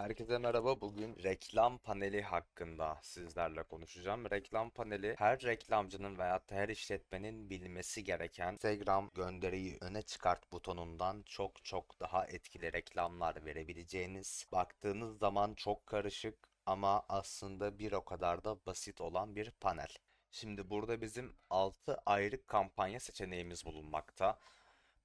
Herkese merhaba. Bugün reklam paneli hakkında sizlerle konuşacağım. Reklam paneli her reklamcının da her işletmenin bilmesi gereken Instagram gönderiyi öne çıkart butonundan çok çok daha etkili reklamlar verebileceğiniz, baktığınız zaman çok karışık ama aslında bir o kadar da basit olan bir panel. Şimdi burada bizim 6 ayrı kampanya seçeneğimiz bulunmakta.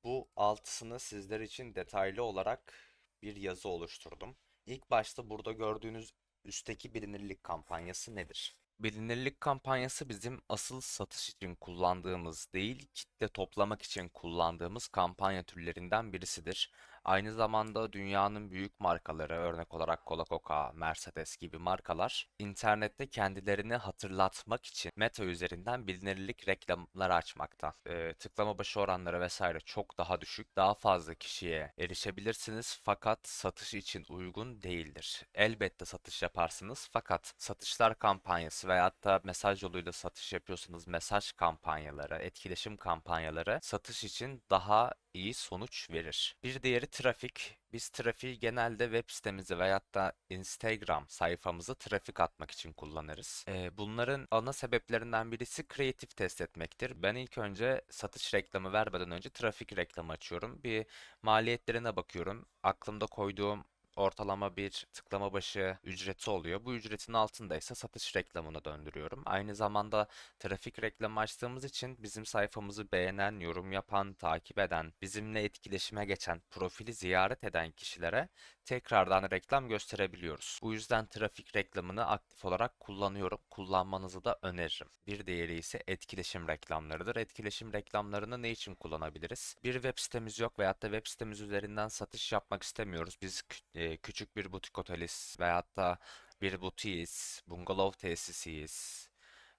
Bu altısını sizler için detaylı olarak bir yazı oluşturdum. İlk başta burada gördüğünüz üstteki bilinirlik kampanyası nedir? Bilinirlik kampanyası bizim asıl satış için kullandığımız değil, kitle toplamak için kullandığımız kampanya türlerinden birisidir. Aynı zamanda dünyanın büyük markaları, örnek olarak Coca-Cola, Mercedes gibi markalar, internette kendilerini hatırlatmak için Meta üzerinden bilinirlik reklamları açmakta. Ee, tıklama başı oranları vesaire çok daha düşük, daha fazla kişiye erişebilirsiniz fakat satış için uygun değildir. Elbette satış yaparsınız fakat satışlar kampanyası veyahut da mesaj yoluyla satış yapıyorsanız mesaj kampanyaları, etkileşim kampanyaları satış için daha iyi sonuç verir. Bir diğeri trafik. Biz trafiği genelde web sitemizi veyahut da Instagram sayfamızı trafik atmak için kullanırız. Ee, bunların ana sebeplerinden birisi kreatif test etmektir. Ben ilk önce satış reklamı vermeden önce trafik reklamı açıyorum. Bir maliyetlerine bakıyorum. Aklımda koyduğum ortalama bir tıklama başı ücreti oluyor. Bu ücretin altındaysa satış reklamına döndürüyorum. Aynı zamanda trafik reklamı açtığımız için bizim sayfamızı beğenen, yorum yapan, takip eden, bizimle etkileşime geçen, profili ziyaret eden kişilere tekrardan reklam gösterebiliyoruz. Bu yüzden trafik reklamını aktif olarak kullanıyorum. Kullanmanızı da öneririm. Bir diğeri ise etkileşim reklamlarıdır. Etkileşim reklamlarını ne için kullanabiliriz? Bir web sitemiz yok veyahut da web sitemiz üzerinden satış yapmak istemiyoruz. Biz kü- e, küçük bir butik oteliz veyahut da bir butiğiz, bungalov tesisiyiz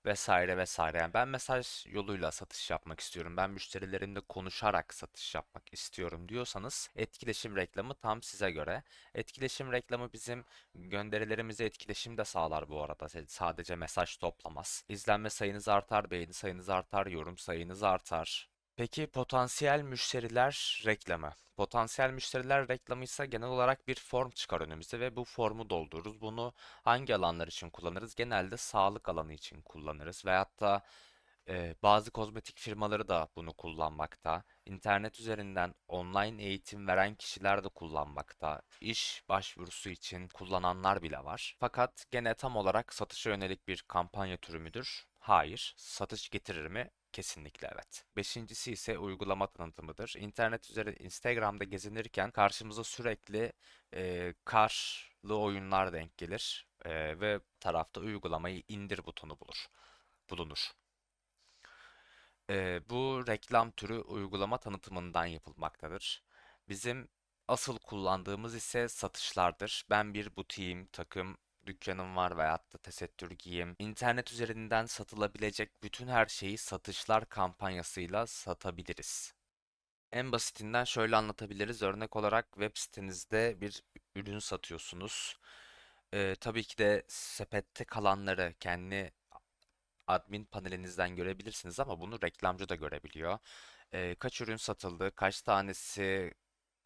vesaire vesaire. Yani ben mesaj yoluyla satış yapmak istiyorum. Ben müşterilerimle konuşarak satış yapmak istiyorum diyorsanız etkileşim reklamı tam size göre. Etkileşim reklamı bizim gönderilerimize etkileşim de sağlar bu arada. Sadece mesaj toplamaz. İzlenme sayınız artar, beğeni sayınız artar, yorum sayınız artar. Peki potansiyel müşteriler reklamı. Potansiyel müşteriler reklamı ise genel olarak bir form çıkar önümüze ve bu formu doldururuz. Bunu hangi alanlar için kullanırız? Genelde sağlık alanı için kullanırız veyahut da e, bazı kozmetik firmaları da bunu kullanmakta. İnternet üzerinden online eğitim veren kişiler de kullanmakta. İş başvurusu için kullananlar bile var. Fakat gene tam olarak satışa yönelik bir kampanya türü müdür? Hayır. Satış getirir mi? Kesinlikle evet. Beşincisi ise uygulama tanıtımıdır. İnternet üzeri Instagram'da gezinirken karşımıza sürekli e, karlı oyunlar denk gelir E, ve tarafta uygulamayı indir butonu bulur, bulunur. E, bu reklam türü uygulama tanıtımından yapılmaktadır. Bizim asıl kullandığımız ise satışlardır. Ben bir butiğim, takım, dükkanım var veyahut da tesettür giyim. İnternet üzerinden satılabilecek bütün her şeyi satışlar kampanyasıyla satabiliriz. En basitinden şöyle anlatabiliriz. Örnek olarak web sitenizde bir ürün satıyorsunuz. Ee, tabii ki de sepette kalanları kendi admin panelinizden görebilirsiniz ama bunu reklamcı da görebiliyor. Ee, kaç ürün satıldı, kaç tanesi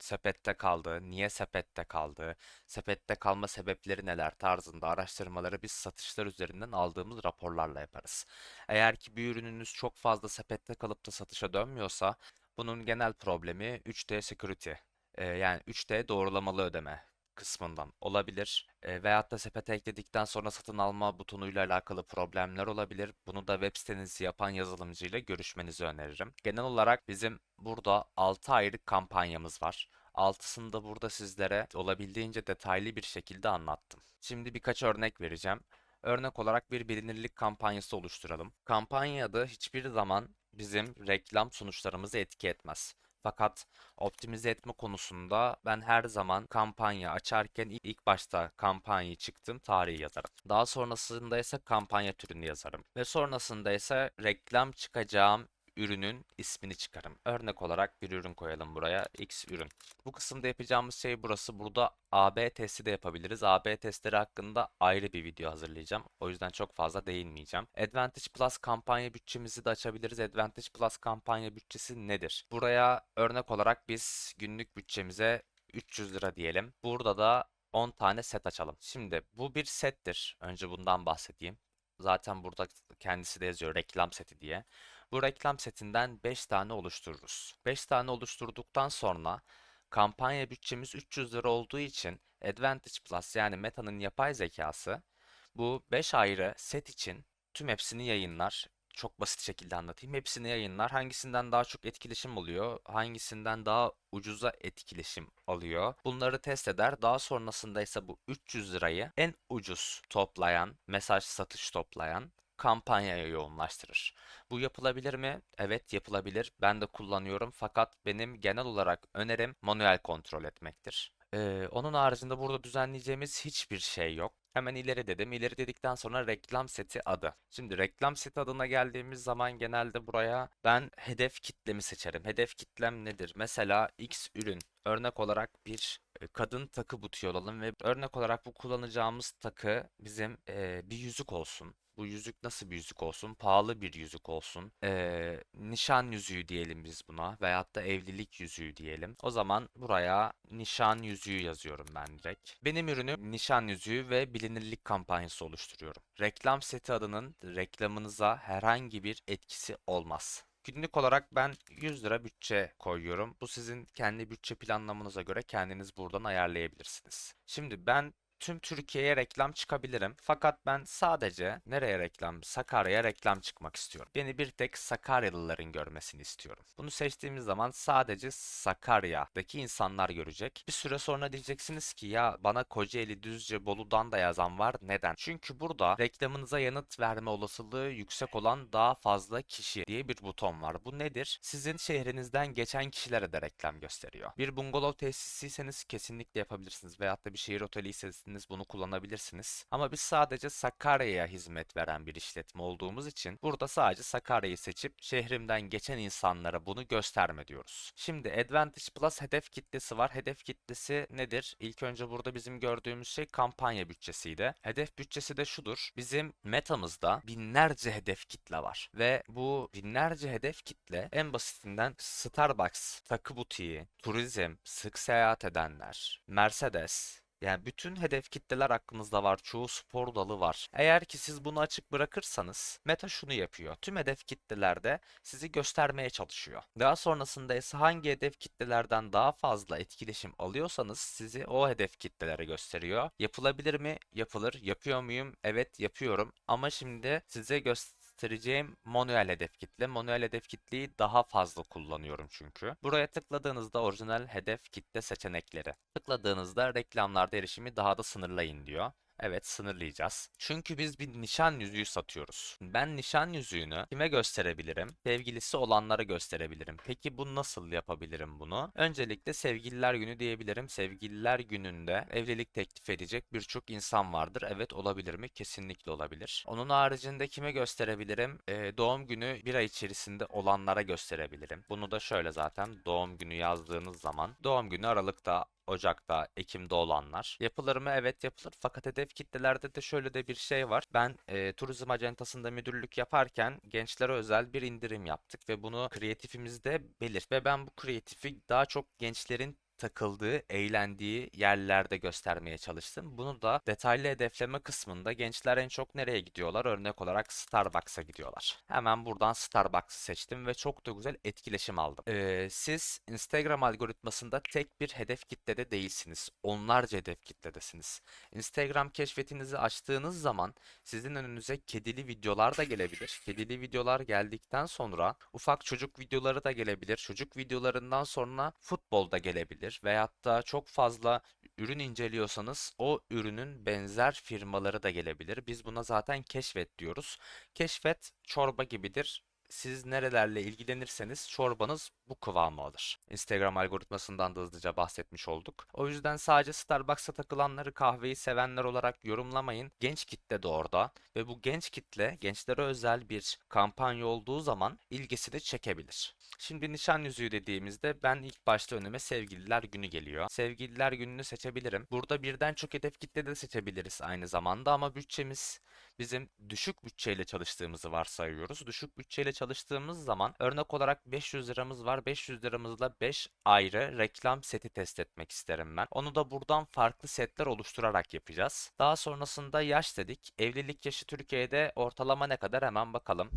sepette kaldı, niye sepette kaldı, sepette kalma sebepleri neler tarzında araştırmaları biz satışlar üzerinden aldığımız raporlarla yaparız. Eğer ki bir ürününüz çok fazla sepette kalıp da satışa dönmüyorsa bunun genel problemi 3D security. Yani 3D doğrulamalı ödeme kısmından olabilir. E, veyahut da sepete ekledikten sonra satın alma butonuyla alakalı problemler olabilir. Bunu da web sitenizi yapan yazılımcıyla görüşmenizi öneririm. Genel olarak bizim burada 6 ayrı kampanyamız var. Altısını da burada sizlere olabildiğince detaylı bir şekilde anlattım. Şimdi birkaç örnek vereceğim. Örnek olarak bir bilinirlik kampanyası oluşturalım. Kampanya adı hiçbir zaman bizim reklam sonuçlarımızı etki etmez. Fakat optimize etme konusunda ben her zaman kampanya açarken ilk başta kampanyayı çıktım tarihi yazarım. Daha sonrasında ise kampanya türünü yazarım. Ve sonrasında ise reklam çıkacağım ürünün ismini çıkarım. Örnek olarak bir ürün koyalım buraya. X ürün. Bu kısımda yapacağımız şey burası. Burada AB testi de yapabiliriz. AB testleri hakkında ayrı bir video hazırlayacağım. O yüzden çok fazla değinmeyeceğim. Advantage Plus kampanya bütçemizi de açabiliriz. Advantage Plus kampanya bütçesi nedir? Buraya örnek olarak biz günlük bütçemize 300 lira diyelim. Burada da 10 tane set açalım. Şimdi bu bir settir. Önce bundan bahsedeyim. Zaten burada kendisi de yazıyor reklam seti diye. Bu reklam setinden 5 tane oluştururuz. 5 tane oluşturduktan sonra kampanya bütçemiz 300 lira olduğu için Advantage Plus yani Meta'nın yapay zekası bu 5 ayrı set için tüm hepsini yayınlar. Çok basit şekilde anlatayım. Hepsini yayınlar. Hangisinden daha çok etkileşim oluyor, hangisinden daha ucuza etkileşim alıyor. Bunları test eder. Daha sonrasında ise bu 300 lirayı en ucuz toplayan, mesaj satış toplayan kampanyaya yoğunlaştırır. Bu yapılabilir mi? Evet yapılabilir. Ben de kullanıyorum fakat benim genel olarak önerim manuel kontrol etmektir. Ee, onun haricinde burada düzenleyeceğimiz hiçbir şey yok. Hemen ileri dedim. İleri dedikten sonra reklam seti adı. Şimdi reklam seti adına geldiğimiz zaman genelde buraya ben hedef kitlemi seçerim. Hedef kitlem nedir? Mesela X ürün. Örnek olarak bir e, kadın takı butiği olalım ve örnek olarak bu kullanacağımız takı bizim e, bir yüzük olsun. Bu yüzük nasıl bir yüzük olsun? Pahalı bir yüzük olsun. Ee, nişan yüzüğü diyelim biz buna veyahut da evlilik yüzüğü diyelim. O zaman buraya nişan yüzüğü yazıyorum ben direkt. Benim ürünüm nişan yüzüğü ve bilinirlik kampanyası oluşturuyorum. Reklam seti adının reklamınıza herhangi bir etkisi olmaz. Günlük olarak ben 100 lira bütçe koyuyorum. Bu sizin kendi bütçe planlamanıza göre kendiniz buradan ayarlayabilirsiniz. Şimdi ben tüm Türkiye'ye reklam çıkabilirim. Fakat ben sadece nereye reklam? Sakarya'ya reklam çıkmak istiyorum. Beni bir tek Sakaryalıların görmesini istiyorum. Bunu seçtiğimiz zaman sadece Sakarya'daki insanlar görecek. Bir süre sonra diyeceksiniz ki ya bana Kocaeli, Düzce, Bolu'dan da yazan var. Neden? Çünkü burada reklamınıza yanıt verme olasılığı yüksek olan daha fazla kişi diye bir buton var. Bu nedir? Sizin şehrinizden geçen kişilere de reklam gösteriyor. Bir bungalov tesisiyseniz kesinlikle yapabilirsiniz. Veyahut da bir şehir oteliyseniz bunu kullanabilirsiniz. Ama biz sadece Sakarya'ya hizmet veren bir işletme olduğumuz için burada sadece Sakarya'yı seçip şehrimden geçen insanlara bunu gösterme diyoruz. Şimdi Advantage Plus hedef kitlesi var. Hedef kitlesi nedir? İlk önce burada bizim gördüğümüz şey kampanya bütçesiydi. Hedef bütçesi de şudur. Bizim metamızda binlerce hedef kitle var. Ve bu binlerce hedef kitle en basitinden Starbucks, takı butiği, turizm, sık seyahat edenler, Mercedes, yani bütün hedef kitleler aklınızda var. Çoğu spor dalı var. Eğer ki siz bunu açık bırakırsanız Meta şunu yapıyor. Tüm hedef kitlelerde sizi göstermeye çalışıyor. Daha sonrasında ise hangi hedef kitlelerden daha fazla etkileşim alıyorsanız sizi o hedef kitlelere gösteriyor. Yapılabilir mi? Yapılır. Yapıyor muyum? Evet yapıyorum. Ama şimdi size göster göstereceğim manuel hedef kitle. Manuel hedef kitleyi daha fazla kullanıyorum çünkü. Buraya tıkladığınızda orijinal hedef kitle seçenekleri. Tıkladığınızda reklamlarda erişimi daha da sınırlayın diyor. Evet sınırlayacağız. Çünkü biz bir nişan yüzüğü satıyoruz. Ben nişan yüzüğünü kime gösterebilirim? Sevgilisi olanlara gösterebilirim. Peki bu nasıl yapabilirim bunu? Öncelikle sevgililer günü diyebilirim. Sevgililer gününde evlilik teklif edecek birçok insan vardır. Evet olabilir mi? Kesinlikle olabilir. Onun haricinde kime gösterebilirim? Ee, doğum günü bir ay içerisinde olanlara gösterebilirim. Bunu da şöyle zaten doğum günü yazdığınız zaman doğum günü Aralık'ta Ocak'ta, Ekim'de olanlar. Yapılır mı? Evet yapılır. Fakat hedef kitlelerde de şöyle de bir şey var. Ben e, turizm acentasında müdürlük yaparken gençlere özel bir indirim yaptık ve bunu kreatifimizde belirt. Ve ben bu kreatifi daha çok gençlerin takıldığı, eğlendiği yerlerde göstermeye çalıştım. Bunu da detaylı hedefleme kısmında gençler en çok nereye gidiyorlar? Örnek olarak Starbucks'a gidiyorlar. Hemen buradan Starbucks'ı seçtim ve çok da güzel etkileşim aldım. Ee, siz Instagram algoritmasında tek bir hedef kitlede değilsiniz. Onlarca hedef kitledesiniz. Instagram keşfetinizi açtığınız zaman sizin önünüze kedili videolar da gelebilir. Kedili videolar geldikten sonra ufak çocuk videoları da gelebilir. Çocuk videolarından sonra futbol da gelebilir olabilir veyahut da çok fazla ürün inceliyorsanız o ürünün benzer firmaları da gelebilir. Biz buna zaten keşfet diyoruz. Keşfet çorba gibidir siz nerelerle ilgilenirseniz çorbanız bu kıvamı alır. Instagram algoritmasından da hızlıca bahsetmiş olduk. O yüzden sadece Starbucks'a takılanları kahveyi sevenler olarak yorumlamayın. Genç kitle de orada ve bu genç kitle gençlere özel bir kampanya olduğu zaman ilgisini çekebilir. Şimdi nişan yüzüğü dediğimizde ben ilk başta önüme sevgililer günü geliyor. Sevgililer gününü seçebilirim. Burada birden çok hedef kitle de seçebiliriz aynı zamanda ama bütçemiz bizim düşük bütçeyle çalıştığımızı varsayıyoruz. Düşük bütçeyle çalıştığımız zaman örnek olarak 500 liramız var. Arkadaşlar 500 liramızla 5 ayrı reklam seti test etmek isterim ben. Onu da buradan farklı setler oluşturarak yapacağız. Daha sonrasında yaş dedik. Evlilik yaşı Türkiye'de ortalama ne kadar hemen bakalım.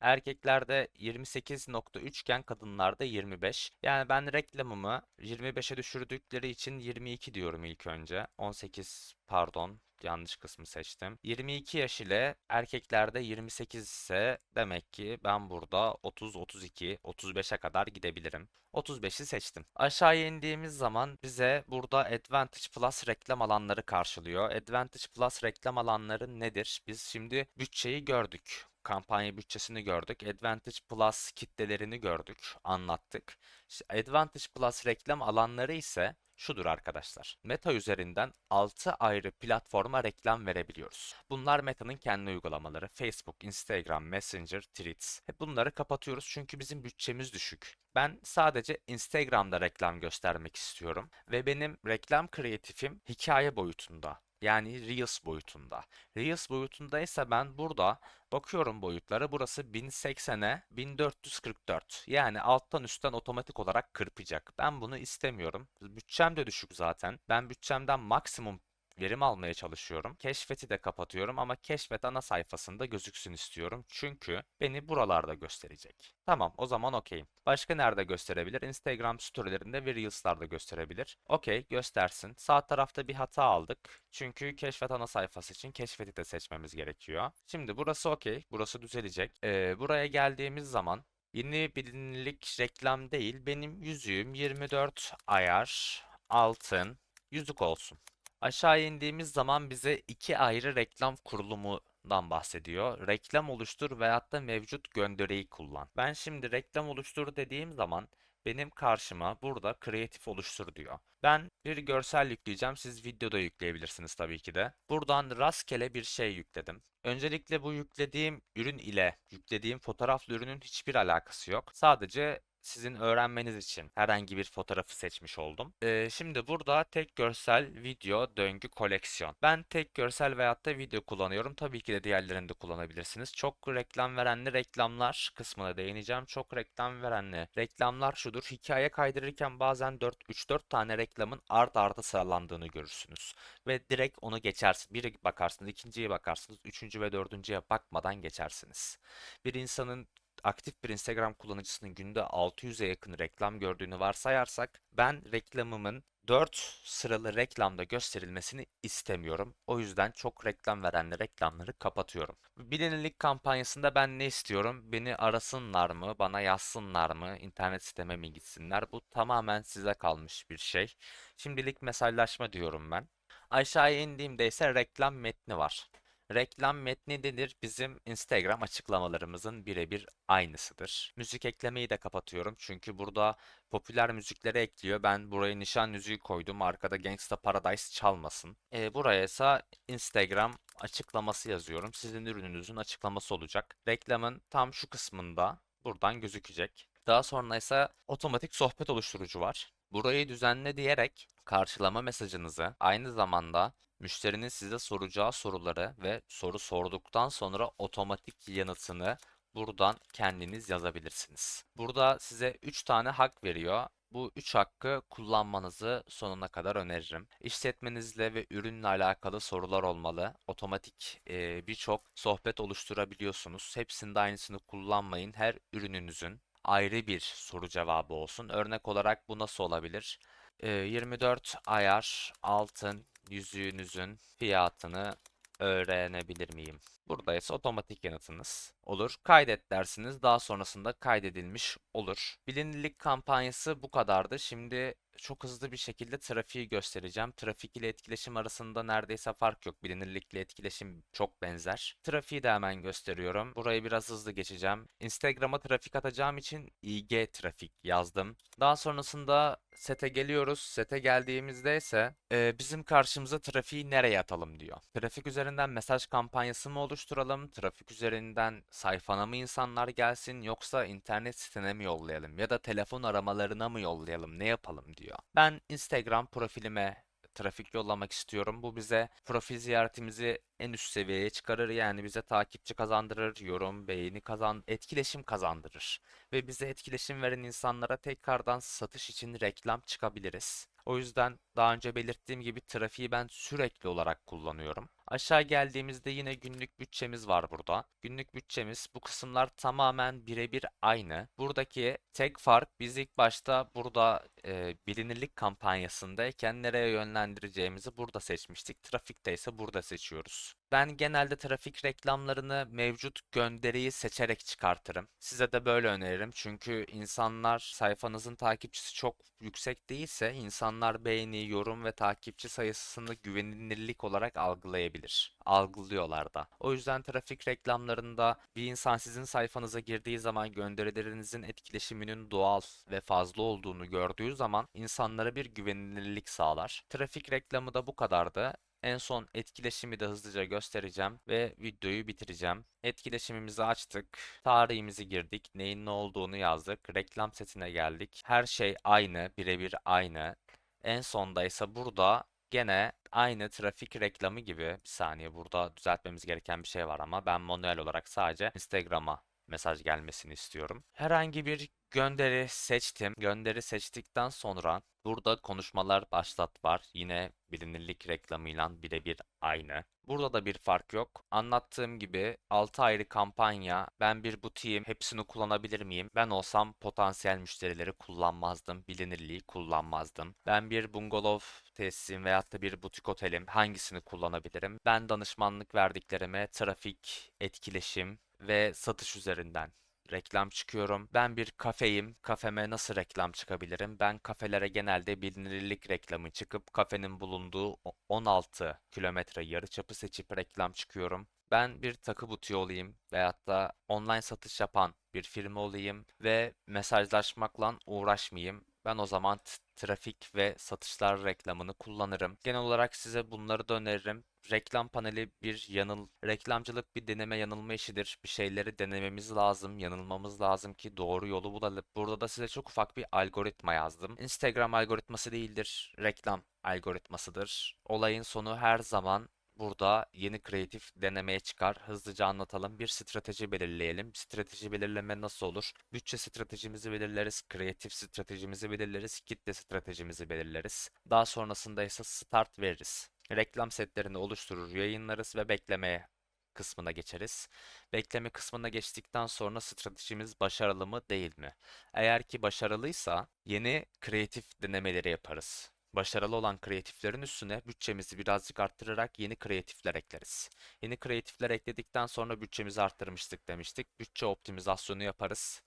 Erkeklerde 28.3 iken kadınlarda 25. Yani ben reklamımı 25'e düşürdükleri için 22 diyorum ilk önce. 18 pardon yanlış kısmı seçtim. 22 yaş ile erkeklerde 28 ise demek ki ben burada 30, 32, 35'e kadar gidebilirim. 35'i seçtim. Aşağıya indiğimiz zaman bize burada Advantage Plus reklam alanları karşılıyor. Advantage Plus reklam alanları nedir? Biz şimdi bütçeyi gördük kampanya bütçesini gördük. Advantage Plus kitlelerini gördük, anlattık. İşte Advantage Plus reklam alanları ise şudur arkadaşlar. Meta üzerinden 6 ayrı platforma reklam verebiliyoruz. Bunlar Meta'nın kendi uygulamaları. Facebook, Instagram, Messenger, Threads. Hep bunları kapatıyoruz çünkü bizim bütçemiz düşük. Ben sadece Instagram'da reklam göstermek istiyorum ve benim reklam kreatifim hikaye boyutunda. Yani Reels boyutunda. Reels boyutundaysa ben burada bakıyorum boyutlara. Burası 1080'e 1444. Yani alttan üstten otomatik olarak kırpacak. Ben bunu istemiyorum. Bütçem de düşük zaten. Ben bütçemden maksimum verim almaya çalışıyorum. Keşfeti de kapatıyorum ama keşfet ana sayfasında gözüksün istiyorum. Çünkü beni buralarda gösterecek. Tamam o zaman okeyim. Başka nerede gösterebilir? Instagram storylerinde ve Reels'larda gösterebilir. Okey göstersin. Sağ tarafta bir hata aldık. Çünkü keşfet ana sayfası için keşfeti de seçmemiz gerekiyor. Şimdi burası okey. Burası düzelecek. Ee, buraya geldiğimiz zaman Yeni bilinirlik reklam değil. Benim yüzüğüm 24 ayar altın yüzük olsun. Aşağı indiğimiz zaman bize iki ayrı reklam kurulumundan bahsediyor. Reklam oluştur veyahut da mevcut gönderiyi kullan. Ben şimdi reklam oluştur dediğim zaman benim karşıma burada kreatif oluştur diyor. Ben bir görsel yükleyeceğim. Siz videoda yükleyebilirsiniz tabii ki de. Buradan rastgele bir şey yükledim. Öncelikle bu yüklediğim ürün ile yüklediğim fotoğraflı ürünün hiçbir alakası yok. Sadece sizin öğrenmeniz için herhangi bir fotoğrafı seçmiş oldum. Ee, şimdi burada tek görsel, video, döngü, koleksiyon. Ben tek görsel veyahut da video kullanıyorum. Tabii ki de diğerlerini de kullanabilirsiniz. Çok reklam verenli reklamlar kısmına değineceğim. Çok reklam verenli reklamlar şudur. Hikaye kaydırırken bazen 4 3-4 tane reklamın art arda sıralandığını görürsünüz. Ve direkt onu geçersiniz. Biri bakarsınız, ikinciye bakarsınız, üçüncü ve dördüncüye bakmadan geçersiniz. Bir insanın aktif bir Instagram kullanıcısının günde 600'e yakın reklam gördüğünü varsayarsak ben reklamımın 4 sıralı reklamda gösterilmesini istemiyorum. O yüzden çok reklam verenli reklamları kapatıyorum. Bilinirlik kampanyasında ben ne istiyorum? Beni arasınlar mı? Bana yazsınlar mı? İnternet siteme mi gitsinler? Bu tamamen size kalmış bir şey. Şimdilik mesajlaşma diyorum ben. Aşağıya indiğimde ise reklam metni var. Reklam metni nedir? Bizim Instagram açıklamalarımızın birebir aynısıdır. Müzik eklemeyi de kapatıyorum çünkü burada popüler müzikleri ekliyor. Ben buraya nişan müziği koydum. Arkada Gangsta Paradise çalmasın. E, buraya ise Instagram açıklaması yazıyorum. Sizin ürününüzün açıklaması olacak. Reklamın tam şu kısmında buradan gözükecek. Daha sonra ise otomatik sohbet oluşturucu var. Burayı düzenle diyerek karşılama mesajınızı aynı zamanda müşterinin size soracağı soruları ve soru sorduktan sonra otomatik yanıtını buradan kendiniz yazabilirsiniz. Burada size 3 tane hak veriyor. Bu 3 hakkı kullanmanızı sonuna kadar öneririm. İşletmenizle ve ürünle alakalı sorular olmalı. Otomatik e, birçok sohbet oluşturabiliyorsunuz. Hepsinde aynısını kullanmayın. Her ürününüzün ayrı bir soru cevabı olsun. Örnek olarak bu nasıl olabilir? E, 24 ayar altın yüzüğünüzün fiyatını öğrenebilir miyim? Burada ise otomatik yanıtınız olur. Kaydet dersiniz. Daha sonrasında kaydedilmiş olur. Bilinirlik kampanyası bu kadardı. Şimdi çok hızlı bir şekilde trafiği göstereceğim. Trafik ile etkileşim arasında neredeyse fark yok. Bilinirlikle etkileşim çok benzer. Trafiği de hemen gösteriyorum. Burayı biraz hızlı geçeceğim. Instagram'a trafik atacağım için IG trafik yazdım. Daha sonrasında sete geliyoruz. Sete geldiğimizde ise e, bizim karşımıza trafiği nereye atalım diyor. Trafik üzerinden mesaj kampanyası mı oluşturalım? Trafik üzerinden sayfana mı insanlar gelsin yoksa internet sitene mi yollayalım ya da telefon aramalarına mı yollayalım ne yapalım diyor. Ben Instagram profilime trafik yollamak istiyorum. Bu bize profil ziyaretimizi en üst seviyeye çıkarır. Yani bize takipçi kazandırır, yorum, beğeni kazan, etkileşim kazandırır. Ve bize etkileşim veren insanlara tekrardan satış için reklam çıkabiliriz. O yüzden daha önce belirttiğim gibi trafiği ben sürekli olarak kullanıyorum. Aşağı geldiğimizde yine günlük bütçemiz var burada. Günlük bütçemiz bu kısımlar tamamen birebir aynı. Buradaki tek fark biz ilk başta burada e, bilinirlik kampanyasındayken nereye yönlendireceğimizi burada seçmiştik. Trafikte ise burada seçiyoruz. Ben genelde trafik reklamlarını mevcut gönderiyi seçerek çıkartırım. Size de böyle öneririm. Çünkü insanlar sayfanızın takipçisi çok yüksek değilse insanlar beğeni, yorum ve takipçi sayısını güvenilirlik olarak algılayabilir. Algılıyorlar da. O yüzden trafik reklamlarında bir insan sizin sayfanıza girdiği zaman gönderilerinizin etkileşiminin doğal ve fazla olduğunu gördüğü zaman insanlara bir güvenilirlik sağlar. Trafik reklamı da bu kadardı. En son etkileşimi de hızlıca göstereceğim ve videoyu bitireceğim. Etkileşimimizi açtık. Tarihimizi girdik. Neyin ne olduğunu yazdık. Reklam setine geldik. Her şey aynı, birebir aynı. En sonda ise burada gene aynı trafik reklamı gibi. Bir saniye burada düzeltmemiz gereken bir şey var ama ben manuel olarak sadece Instagram'a mesaj gelmesini istiyorum. Herhangi bir gönderi seçtim. Gönderi seçtikten sonra burada konuşmalar başlat var. Yine bilinirlik reklamıyla birebir aynı. Burada da bir fark yok. Anlattığım gibi 6 ayrı kampanya. Ben bir butiğim. Hepsini kullanabilir miyim? Ben olsam potansiyel müşterileri kullanmazdım. Bilinirliği kullanmazdım. Ben bir bungalov tesisim veyahut da bir butik otelim. Hangisini kullanabilirim? Ben danışmanlık verdiklerime trafik, etkileşim ve satış üzerinden reklam çıkıyorum. Ben bir kafeyim. Kafeme nasıl reklam çıkabilirim? Ben kafelere genelde bilinirlik reklamı çıkıp kafenin bulunduğu 16 kilometre yarıçapı seçip reklam çıkıyorum. Ben bir takı butiği olayım veyahut da online satış yapan bir firma olayım ve mesajlaşmakla uğraşmayayım. Ben o zaman trafik ve satışlar reklamını kullanırım. Genel olarak size bunları da öneririm. Reklam paneli bir yanıl, reklamcılık bir deneme yanılma işidir. Bir şeyleri denememiz lazım, yanılmamız lazım ki doğru yolu bulalım. Burada da size çok ufak bir algoritma yazdım. Instagram algoritması değildir, reklam algoritmasıdır. Olayın sonu her zaman Burada yeni kreatif denemeye çıkar. Hızlıca anlatalım. Bir strateji belirleyelim. Strateji belirleme nasıl olur? Bütçe stratejimizi belirleriz. Kreatif stratejimizi belirleriz. Kitle stratejimizi belirleriz. Daha sonrasında ise start veririz. Reklam setlerini oluşturur, yayınlarız ve beklemeye kısmına geçeriz. Bekleme kısmına geçtikten sonra stratejimiz başarılı mı değil mi? Eğer ki başarılıysa yeni kreatif denemeleri yaparız. Başarılı olan kreatiflerin üstüne bütçemizi birazcık arttırarak yeni kreatifler ekleriz. Yeni kreatifler ekledikten sonra bütçemizi arttırmıştık demiştik. Bütçe optimizasyonu yaparız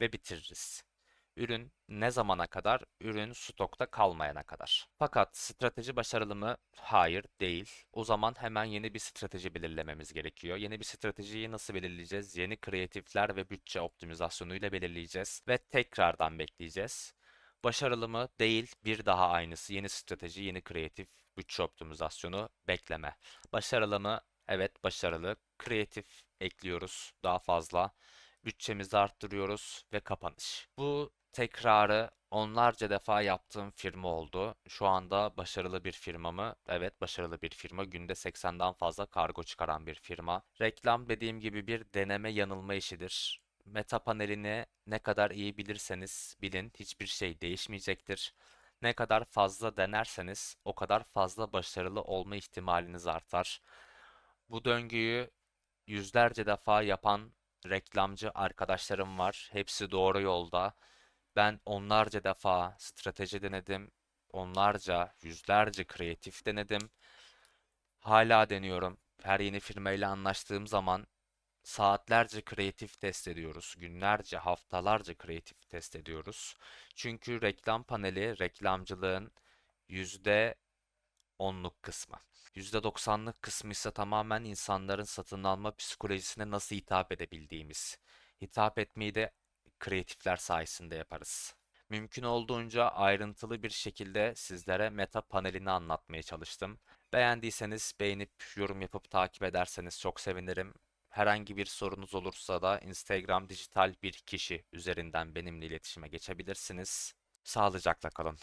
ve bitiririz. Ürün ne zamana kadar? Ürün stokta kalmayana kadar. Fakat strateji başarılı mı? Hayır, değil. O zaman hemen yeni bir strateji belirlememiz gerekiyor. Yeni bir stratejiyi nasıl belirleyeceğiz? Yeni kreatifler ve bütçe optimizasyonu ile belirleyeceğiz ve tekrardan bekleyeceğiz. Başarılı mı? Değil. Bir daha aynısı. Yeni strateji, yeni kreatif, bütçe optimizasyonu, bekleme. Başarılı mı? Evet, başarılı. Kreatif ekliyoruz daha fazla. Bütçemizi arttırıyoruz ve kapanış. Bu tekrarı onlarca defa yaptığım firma oldu. Şu anda başarılı bir firma mı? Evet, başarılı bir firma. Günde 80'den fazla kargo çıkaran bir firma. Reklam dediğim gibi bir deneme yanılma işidir. Meta panelini ne kadar iyi bilirseniz bilin hiçbir şey değişmeyecektir. Ne kadar fazla denerseniz o kadar fazla başarılı olma ihtimaliniz artar. Bu döngüyü yüzlerce defa yapan reklamcı arkadaşlarım var. Hepsi doğru yolda. Ben onlarca defa strateji denedim. Onlarca, yüzlerce kreatif denedim. Hala deniyorum. Her yeni firmayla anlaştığım zaman saatlerce kreatif test ediyoruz. Günlerce, haftalarca kreatif test ediyoruz. Çünkü reklam paneli reklamcılığın yüzde onluk kısmı. %90'lık kısmı ise tamamen insanların satın alma psikolojisine nasıl hitap edebildiğimiz. Hitap etmeyi de kreatifler sayesinde yaparız. Mümkün olduğunca ayrıntılı bir şekilde sizlere meta panelini anlatmaya çalıştım. Beğendiyseniz beğenip yorum yapıp takip ederseniz çok sevinirim. Herhangi bir sorunuz olursa da Instagram dijital bir kişi üzerinden benimle iletişime geçebilirsiniz. Sağlıcakla kalın.